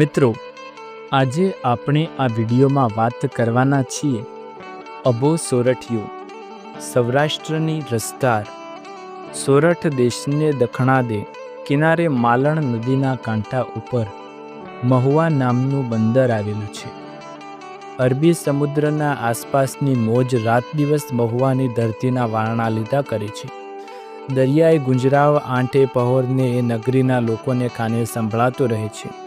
મિત્રો, આજે આપણે આ વિડીયોમાં વાત કરવાના છીએ અબો સોરઠિયો, સૌરાષ્ટ્રની રસદાર સોરઠ દેશને દખણાદે કિનારે માલણ નદીના કાંઠા ઉપર મહુવા નામનું બંદર આવેલું છે. અરબી સમુદ્રના આસપાસની મોજ રાત દિવસ મહુવાની ધરતીના વારણા લીધા કરે છે. દરિયાએ ગુંજરાવ આંટે પહોરને એ નગરીના લોકોને કાને સંભળાતો રહે છે.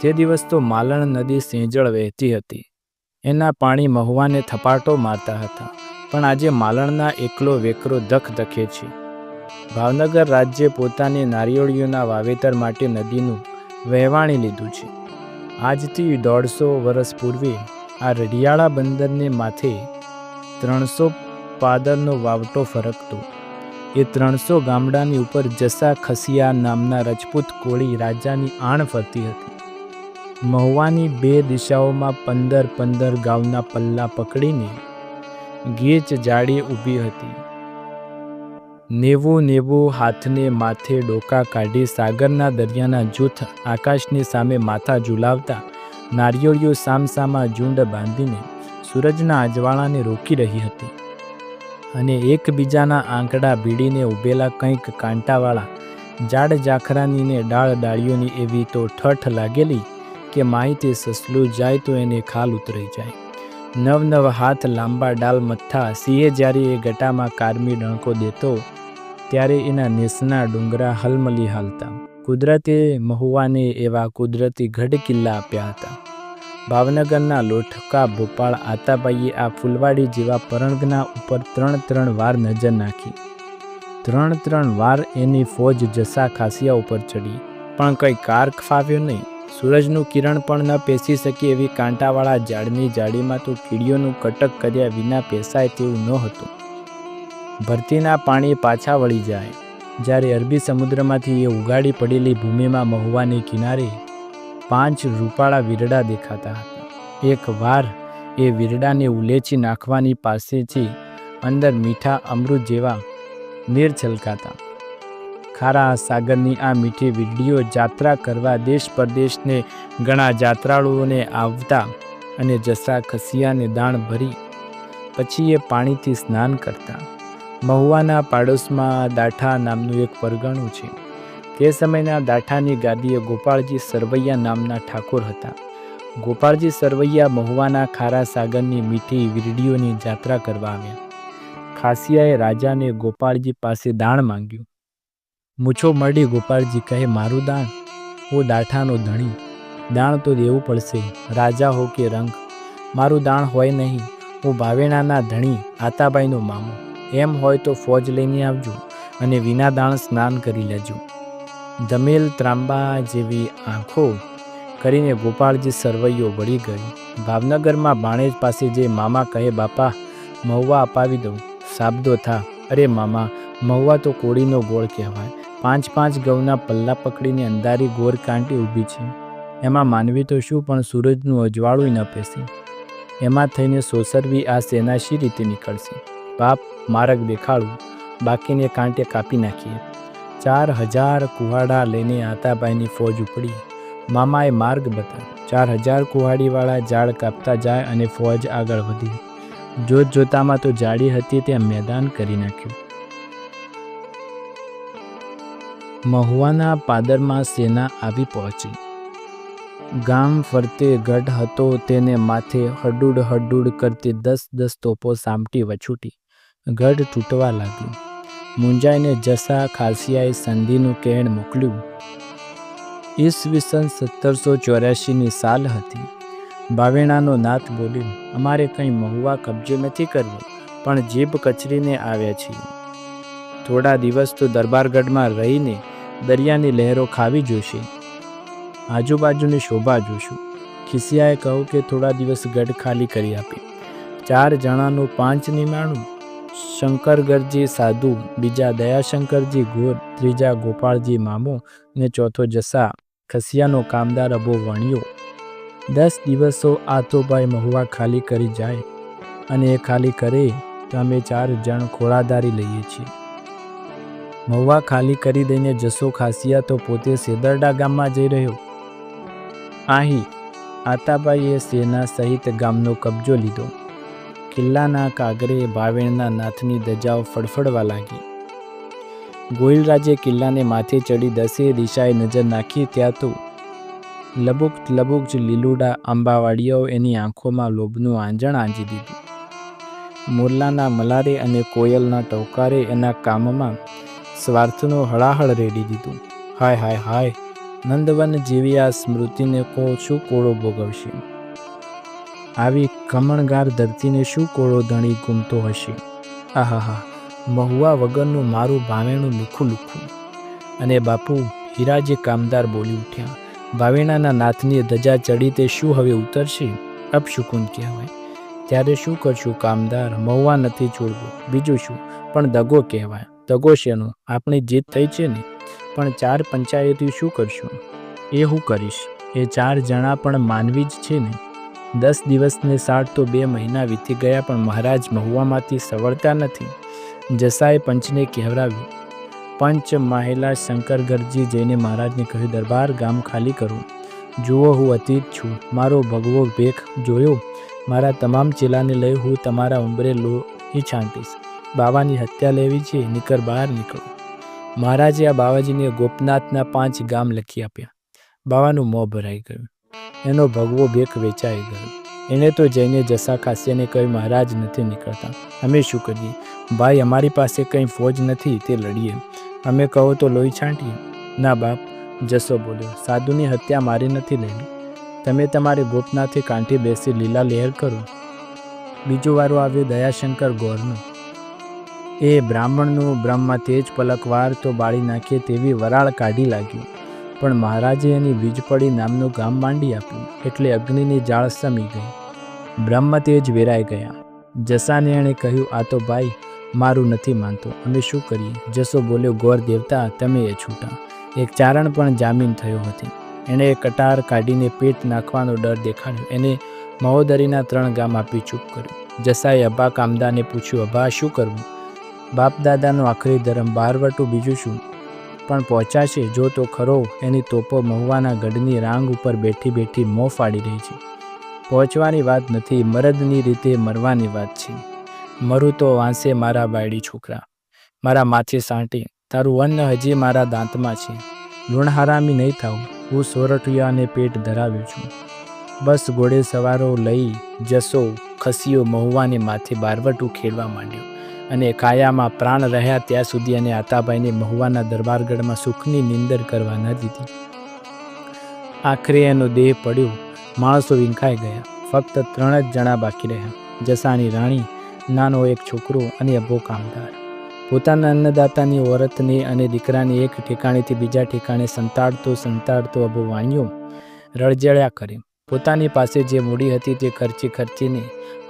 તે દિવસ તો માલણ નદી સેંજળ વહેતી હતી. એના પાણી મહુવાને થપાટો મારતા હતા. પણ આજે માલણના એકલો વેકરો ધખ ધખે છે. ભાવનગર રાજ્ય પોતાની નારિયેળીઓના વાવેતર માટે નદીનું વહેવાણી લીધું છે. આજથી દોઢસો વર્ષ પૂર્વે આ રડિયાળા બંદરને માથે ત્રણસો પાદરનો વાવટો ફરકતો. એ ત્રણસો ગામડાની ઉપર જસા ખસિયા નામના રજપૂત કોળી રાજાની આણ ફરતી હતી. મહુવાની બે દિશાઓમાં પંદર પંદર ગાઉના પલ્લા પકડીને ગીચ જાડી ઊભી હતી. નેવું નેવું હાથને માથે ડોકા કાઢી સાગરના દરિયાના જૂથ આકાશની સામે માથા ઝુલાવતા નારિયોળીઓ સામસામા ઝુંડ બાંધીને સૂરજના અજવાળાને રોકી રહી હતી અને એકબીજાના આંકડા ભીડીને ઊભેલા કંઈક કાંટાવાળા જાડ જાખરાનીને ડાળ ડાળીઓની એવી તો ઠઠ લાગેલી કે માહિતી સસલું જાય તો એને ખાલ ઉતરી જાય. નવ નવ હાથ લાંબા ડાલ મથ્થા સિંહે જ્યારે એ ગટામાં કારમી ડણકો દેતો, ત્યારે એના નેસના ડુંગરા હલમલી હાલતા. કુદરતે મહુવાને એવા કુદરતી ગઢ કિલ્લા આપ્યા હતા. ભાવનગરના લોઠકા ભોપાળ આતાબાઈએ આ ફૂલવાડી જેવા પરણગના ઉપર ત્રણ ત્રણ વાર નજર નાખી. ત્રણ ત્રણ વાર એની ફોજ જસા ખાસિયા ઉપર ચડી. પણ કંઈ કાર ફાવ્યો નહીં. સૂરજનું કિરણ પણ ન પેસી શકે એવી કાંટાવાળા ઝાડની જાળીમાં તો કીડીઓનું કટક કર્યા વિના પેસાય તેવું નહોતું ભરતીના પાણી પાછા વળી જાય. જ્યારે અરબી સમુદ્રમાંથી એ ઉગાડી પડેલી ભૂમિમાં મહુવાની કિનારે પાંચ રૂપાળા વીરડા દેખાતા હતા. એક વાર એ વીરડાને ઉલેચી નાખવાની પાસેથી અંદર મીઠા અમૃત જેવા નીર છલકાતા. ખારા સાગરની આ મીઠી વીરડીઓ જાત્રા કરવા દેશ પરદેશને ઘણા જાત્રાળુઓને આવતા અને જસા ખસિયાને દાણ ભરી પછી એ પાણીથી સ્નાન કરતા. મહુવાના પાડોશમાં દાઠા નામનું એક પરગણું છે. તે સમયના દાઠાની ગાદીએ ગોપાળજી સરવૈયા નામના ઠાકોર હતા. ગોપાળજી સરવૈયા મહુવાના ખારા સાગરની મીઠી વીરડીઓની જાત્રા કરવા આવ્યા. ખાસિયાએ રાજાને ગોપાળજી પાસે દાણ માંગ્યું. મૂછો મળી ગોપાળજી કહે, મારું દાણ, હું દાઠાનો ધણી. દાણ તો દેવું પડશે, રાજા હો કે રંગ. મારું દાણ હોય નહીં, હું ભાવેણાના ધણી, આતાબાઈનો મામો. એમ હોય તો ફોજ લઈને આવજો અને વિના દાણ સ્નાન કરી લેજો. દમેલ ત્રાંબા જેવી આંખો કરીને ગોપાળજી સરવૈયો વળી ગયો ભાવનગરમાં બાણેજ પાસે જે મામા કહે, બાપા, મહુવા અપાવી દઉં. સાબદો થા, અરે મામા, મહુવા તો કોળીનો ગોળ કહેવાય. પાંચ પાંચ ઘઉંના પલ્લા પકડીને અંધારી ગોર કાંટી ઊભી છે. એમાં માનવી તો શું પણ સૂરજનું અજવાળું ન પેશે એમાં થઈને સોસરવી આ સેના શી રીતે નીકળશે. બાપ માર્ગ દેખાડું. બાકીને કાંટે કાપી નાખીએ. ચાર હજાર કુહાડા લઈને આતાબાઈની ફોજ ઉપડી. મામાએ માર્ગ બતાવ્યો. ચાર હજાર કુહાડીવાળા ઝાડ કાપતા જાય અને ફોજ આગળ વધી. જોત જોતામાં તો જાડી હતી, ત્યાં મેદાન કરી નાખ્યું. મહુવાના પાદરમાં સેના આવી પહોંચી. ગામ ફરતે ગઢ હતો તેને માથે હડુડ હડુડ કરતી દસ દસ તોપો સામટી વછૂટી. ગઢ તૂટવા લાગ્યું. મુંજાઈને જસા ખાસિયાએ સંધિનું કેણ મોકલ્યું. ઈસવીસન સત્તરસો ચોર્યાસીની સાલ હતી. બાવેણાનો નાથ બોલ્યો, અમારે કંઈ મહુવા કબજે નથી કરવું, પણ જીભ કચરીને આવ્યા છીએ. થોડા દિવસ તો દરબારગઢમાં રહીને દરિયાની લહેરો ખાવી જોશે. આજુબાજુની શોભા જોશું. ખિસિયાએ કહું કે થોડા દિવસ ગઢ ખાલી કરી આપે. ચાર જણાનું પાંચ નિમાણું. શંકરગરજી સાધુ, બીજા દયાશંકરજી ગોર, ત્રીજા ગોપાળજી મામો ને ચોથો જસા, ખસિયાનો કામદાર અબો વણ્યો. દસ દિવસો આતોભાઈ મહુવા ખાલી કરી જાય અને એ ખાલી કરે તો અમે ચાર જણ ખોળાદારી લઈએ છીએ. મહુવા ખાલી કરી દઈને જસો ખાસિયા તો પોતે સેદરડા ગામમાં જઈ રહ્યો. આહી, આતાબાઈએ સેના સહિત ગામનો કબજો લીધો. કિલ્લાના કાગરે ભાવેણના નાથની ધજાઓ ફડફડવા લાગી. ગોહિલરાજે કિલ્લાને માથે ચડી દસે દિશાએ નજર નાખી ત્યાં તો લબુક લબુક જ લીલુડા આંબાવાડીયાઓ એની આંખોમાં લોભનું આંજણ આંજી દીધું. મોરલાના મલારે અને કોયલના ટોકારે એના કામમાં સ્વાર્થનો હળાહળ રેડી દીધું. હાય હાય હાય, નંદવન જેવી આ સ્મૃતિને કો શું કોળો ભોગવશે? આવી કમણગાર ધરતીને શું કોળો ધણી ગુમતો હશે? આહાહા મહુવા વગરનું મારું ભાવેણું લુખું લુખું. અને બાપુ હીરાજે કામદાર બોલી ઉઠ્યા, ભાવેણાના નાથની ધજા ચડી તે શું હવે ઉતરશે? અપશુકુન કહેવાય. ત્યારે શું કરશું કામદાર? મહુવા નથી છોડવું. બીજું શું? પણ દગો કહેવાય. દગો શેનો આપણી જીત થઈ છે ને, પણ ચાર પંચાયતી શું કરશું? એ હું કરીશ. એ ચાર જણા પણ માનવી જ છે ને. દસ દિવસને સાઠ તો બે મહિના વીતી ગયા પણ મહારાજ મહુવામાંથી સવળતા નથી. જસાએ પંચને કહેવરાવ્યું પંચ માહેલા શંકર જઈને મહારાજને કહ્યું, દરબાર ગામ ખાલી કરું. જુઓ હું અતીત છું. મારો ભગવો ભેખ જોયો. મારા તમામ ચેલાને લઈ હું તમારા ઉંબરે લોહી છાંટીશ. બાવાની હત્યા લેવી છે, નીકળ બહાર નીકળો. મહારાજે આ બાવાજીને ગોપનાથના પાંચ ગામ લખી આપ્યા. બાવાનું મોં ભરાઈ ગયું. એનો ભગવો ભેખ વેચાઈ ગયો. એણે તો જઈને જસા ખાસ્યાને કહ્યું, મહારાજ નથી નીકળતા. અમે શું કરીએ? ભાઈ, અમારી પાસે કંઈ ફોજ નથી, તે લડીએ. અમે કહો તો લોહી છાંટીએ. ના બાપ, જસો બોલ્યો, સાધુની હત્યા મારી નથી લેવી. તમે તમારે ગોપનાથે કાંઠે બેસી લીલા લહેર કરો. બીજો વારો આવ્યો દયાશંકર ગોરનો. એ બ્રાહ્મણનું બ્રહ્મ તેજ પલકવાર તો બાળી નાખીએ તેવી વરાળ કાઢી લાગ્યું. પણ મહારાજે એની વીજપડી નામનું ગામ માંડી આપ્યું, એટલે અગ્નિની જાળ સમી ગઈ. બ્રહ્મ તેજ વેરાઈ ગયા. જસાને એણે કહ્યું, આ તો ભાઈ, મારું નથી માનતો. અમે શું કરીએ? જસો બોલ્યો, ગોર દેવતા, તમે એ છૂટા. એક ચારણ પણ જામીન થયો હતી. એણે કટાર કાઢીને પેટ નાખવાનો ડર દેખાડ્યો. એને મહોદરીના ત્રણ ગામ આપી ચૂપ કર્યું. જસાએ અભા કામદાને પૂછ્યું અભા શું કરવું? બાપ દાદાનો આખરી ધર્મ બારવટું બીજું શું? પણ પહોંચાશે જો તો ખરો એની તોપો મહુવાના ગઢની રાંગ ઉપર બેઠી બેઠી મોં ફાડી રહી છે. પહોંચવાની વાત નથી, મરદની રીતે મરવાની વાત છે. મરું તો વાંસે મારા બાયડી છોકરા. મારા માથે સાંટી. તારું અન્ન હજી મારા દાંતમાં છે. લુણહારામી નહીં થાવ હું સોરઠિયાને પેટ ધરાવ્યું છું. બસ ઘોડે સવારો લઈ જસો ખસીઓ મહુવાને માથે બારવટું ખેડવા માંડ્યો. અને કાયામાં પ્રાણ રહ્યા ત્યાં સુધી અને આતાભાઈને મહુવાના દરબારગઢમાં સુખની નિંદર કરવા ન દીધી. આખરે એનો દેહ પડ્યો, માણસો વિંખાઈ ગયા, ફક્ત ત્રણ જ જણા બાકી રહ્યા જસાની રાણી, નાનો એક છોકરો અને અભો કામદાર. પોતાના અન્નદાતાની ઓરતને અને દીકરાને એક ઠેકાણેથી બીજા ઠેકાણે સંતાડતો સંતાડતો અભો વાણિયો રળજળ્યા કરે. પોતાની પાસે જે મૂડી હતી તે ખર્ચી ખર્ચીને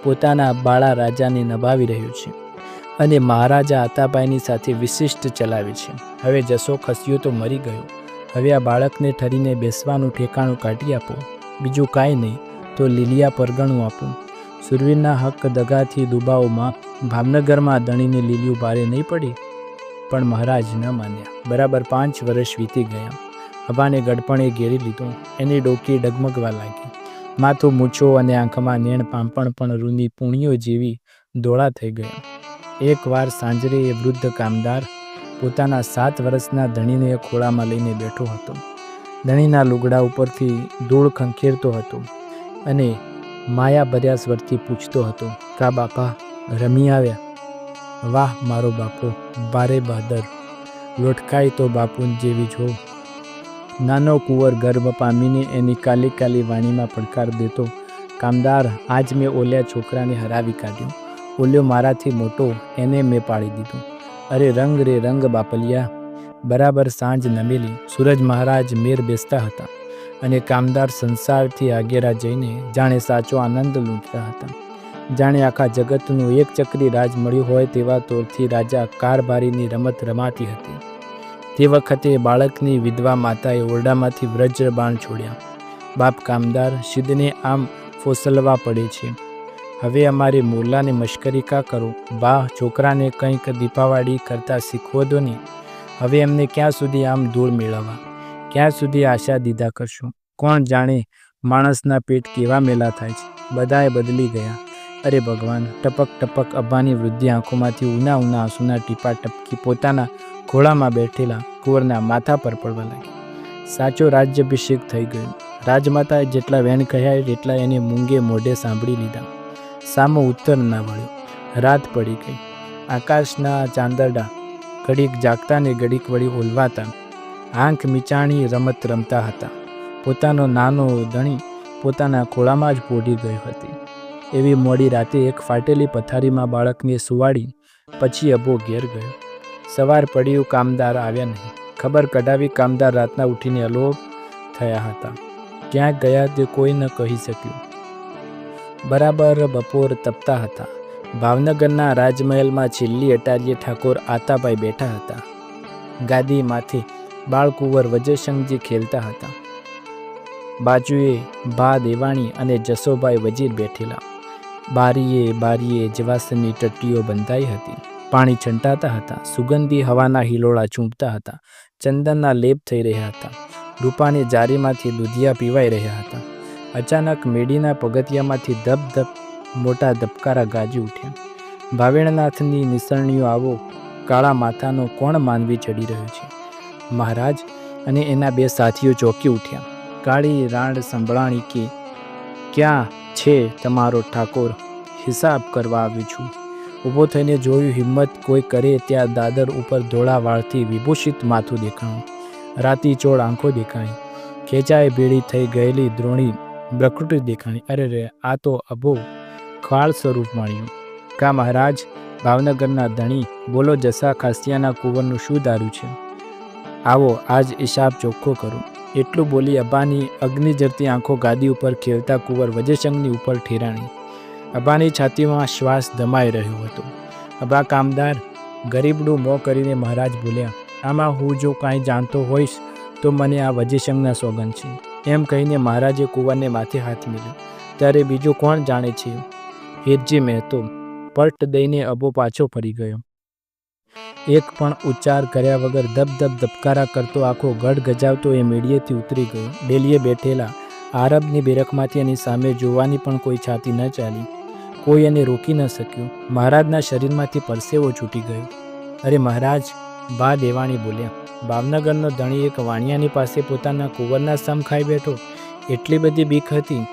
પોતાના બાળા રાજાને નભાવી રહ્યો છે. અને મહારાજા આતાબાઈની સાથે વિશિષ્ટ ચલાવે છે. હવે જસો ખસ્યું તો મરી ગયો. હવે આ બાળકને ઠરીને બેસવાનું ઠેકાણું કાઢી આપો. બીજું કાંઈ નહીં, તો લીલિયા પરગણું આપું. સુરવીરના હક દગાથી દુબાઓમાં ભાવનગરમાં દણીને લીલિયું ભારે નહીં પડી? પણ મહારાજ ન માન્યા. બરાબર પાંચ વર્ષ વીતી ગયા. હવાને ગડપણે ઘેરી લીધો. એની ડોકી ડગમગવા લાગી. માથું મૂછો અને આંખમાં નેણ પાંપણ પણ રૂની પૂણીઓ જેવી ધોળા થઈ ગયા. એકવાર સાંજરે એ વૃદ્ધ કામદાર પોતાના સાત વર્ષના ધણીને ખોળામાં લઈને બેઠો હતો. ધણીના લુગડા ઉપરથી ધૂળ ખંખેરતો હતો અને માયા ભર્યા સ્વરથી પૂછતો હતો, કા બાપા, રમી આવ્યા? વાહ, મારો બાપુ બારે બહાદર લોટકાય તો બાપુન જેવી જો નાનો કુંવર ગર્ભ પામીને એની કાલી કાલી વાણીમાં પડકાર દેતો, કામદાર, આજ મેં ઓલ્યા છોકરાને હરાવી કાઢ્યો. ઓલ્યો મારાથી મોટો, એને મેં પાડી દીધો. અરે રંગ રે રંગ બાપલિયા. બરાબર સાંજ નમેલી, સૂરજ મહારાજ મેર બેસતા હતા અને કામદાર સંસારથી આગેરા જઈને જાણે સાચો આનંદ લૂંટતા હતા. જાણે આખા જગતનું એક ચક્રી રાજ મળ્યું હોય તેવા તોરથી રાજા કારભારીની રમત રમાતી હતી. તે વખતે બાળકની વિધવા માતાએ ઓરડામાંથી વ્રજ્રબાણ છોડ્યા. બાપ કામદાર સિદ્ધને આમ ફોસલવા પડે છે. હવે અમારી મોરલાને મશ્કરી કા કરો. બા છોકરાને કંઈક દીપાવાળી કરતાં શીખવો દો ને. હવે એમને ક્યાં સુધી આમ ધૂળ મેળવવા? ક્યાં સુધી આશા દીધા કરશો? કોણ જાણે માણસના પેટ કેવા મેલા થાય છે? બધાએ બદલી ગયા. અરે ભગવાન, ટપક ટપક અબ્બાની વૃદ્ધિ આંખોમાંથી ઉના ઉના આંસુના ટીપા ટપકી પોતાના ઘોડામાં બેઠેલા કુંવરના માથા પર પડવા લાગી સાચો રાજ્યાભિષેક થઈ ગયો. રાજમાતાએ જેટલા વેણ કહ્યા એટલા એને મૂંગે મોઢે સાંભળી લીધા. સામો ઉત્તર ના મળ્યો રાત પડી ગઈ. આકાશના ચાંદરડા ઘડીક જાગતા ને ઘડીક વળી ઓલવાતા આંખ મીચાણી રમત રમતા હતા. પોતાનો નાનો ધણી પોતાના ખોળામાં જ પોઢી ગઈ હતી. એવી મોડી રાતે એક ફાટેલી પથારીમાં બાળકને સુવાડી પછી અબો ઘેર ગયો. સવાર પડ્યું, કામદાર આવ્યા નહીં. ખબર કઢાવી કામદાર રાતના ઉઠીને અલોપ થયા હતા. ક્યાંક ગયા તે કોઈ ન કહી શક્યું. બરાબર બપોર તપતા હતા. ભાવનગરના રાજમહેલમાં છેલ્લી અટારીએ ઠાકોર આતાભાઈ બેઠા હતા. ગાદીમાંથી બાળકુંવર વજયશંકજી ખેલતા હતા. બાજુએ ભા દેવાણી અને જસોભાઈ વજીર બેઠેલા. બારીએ બારીએ જવાસની ટટ્ટીઓ બંધાઈ હતી. પાણી છંટાતા હતા. સુગંધી હવાના હિલોળા ચૂંટતા હતા. ચંદનના લેપ થઈ રહ્યા હતા. રૂપાની જારીમાંથી દુધિયા પીવાઈ રહ્યા હતા. અચાનક મેડીના પગથિયામાંથી ધબ ધબ મોટા ધબકારા ગાજી ઉઠ્યા. ભાવેણનાથની નિસરણીઓ આવો કાળા માથાનો કોણ માનવી ચડી રહ્યો છે? મહારાજ અને એના બે સાથીઓ ચોંકી ઉઠ્યા. કાળી રાંડ સંભળાણી કે, ક્યાં છે તમારો ઠાકોર? હિસાબ કરવા આવ્યો છું. ઊભો થઈને જોયું હિંમત કોઈ કરે ત્યાં દાદર ઉપર ધોળા વાળથી વિભૂષિત માથું દેખાણું. રાતી ચોળ આંખો દેખાણી. ખેંચાય ભેળી થઈ ગયેલી દ્રોણી પ્રકૃતિ દેખાણી. અરે રે, આ તો અભો ખાળ સ્વરૂપ માણ્યું. કા મહારાજ, ભાવનગરના ધણી, બોલો જસા ખાસિયાના કુંવરનું શું દારૂ છે? આવો, આજ હિસાબ ચોખ્ખો કરો. એટલું બોલી અબાની અગ્નિ જરતી આંખો ગાદી ઉપર ખેલતા કુંવર વજયશંકની ઉપર ઠેરાણી. અબાની છાતીમાં શ્વાસ દમાઈ રહ્યો હતો. અભા કામદાર ગરીબડું મોં કરીને મહારાજ બોલ્યા, આમાં હું જો કાંઈ જાણતો હોઈશ તો મને આ વજીશંગના સોગન છે. એમ કહીને મહારાજે કુંવરને માથે હાથ મેલ્યો ત્યારે બીજું કોણ જાણે છે? હિરજી મહેતો, પલટ દઈને અબો પાછો ફરી ગયો. એક પણ ઉચ્ચાર કર્યા વગર ધબ ધબ ધબકારા કરતો આખો ગઢ ગજાવતો એ મેળીએથી ઉતરી ગયો. ડેલીએ બેઠેલા આરબની બેરખમાંથી એની સામે જોવાની પણ કોઈ છાતી ન ચાલી. કોઈ એને રોકી ન શક્યું. મહારાજના શરીરમાંથી પરસેવો છૂટી ગયો. અરે મહારાજ, બા દેવાણી બોલ્યા. ભાવનગરનો ધણી એક વાણિયાની પાસે પોતાના કુંવરના સમ ખાઈ બેઠો. એટલી બધી બીક હતી.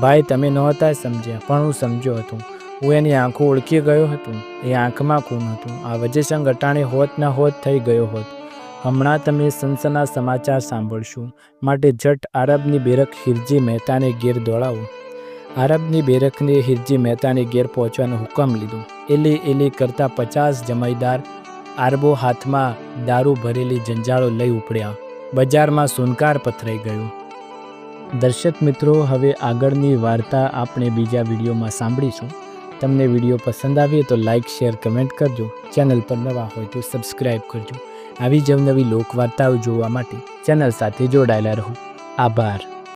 ભાઈ, તમે નહોતા સમજ્યા, પણ હું સમજ્યો હતો. હું એની આંખો ઓળખી ગયો હતો. એ આંખમાં ખૂન હતું. આ વજયસંગ અટાણે હોત ના હોત થઈ ગયો હોત. હમણાં તમે સંસના સમાચાર સાંભળશો. માટે જટ આરબની બેરક હિરજી મહેતાને ઘેર દોડાવો. આરબની બેરકને હિરજી મહેતાને ઘેર પહોંચવાનો હુકમ લીધો. એલી એલી કરતા પચાસ જમાઈદાર આરબો હાથમાં દારૂ ભરેલી જંજાળો લઈ ઉપડ્યા. બજારમાં સુનકાર પથરાઈ ગયું. દર્શક મિત્રો, હવે આગળની વાર્તા આપણે બીજા વિડીયોમાં સાંભળીશું. તમને વીડિયો પસંદ આવે તો લાઇક શેર, કમેન્ટ કરજો. ચેનલ પર નવા હોય તો સબસ્ક્રાઈબ કરજો. આવી જ નવી લોકવાર્તાઓ જોવા માટે ચેનલ સાથે જોડાયેલા રહો. આભાર.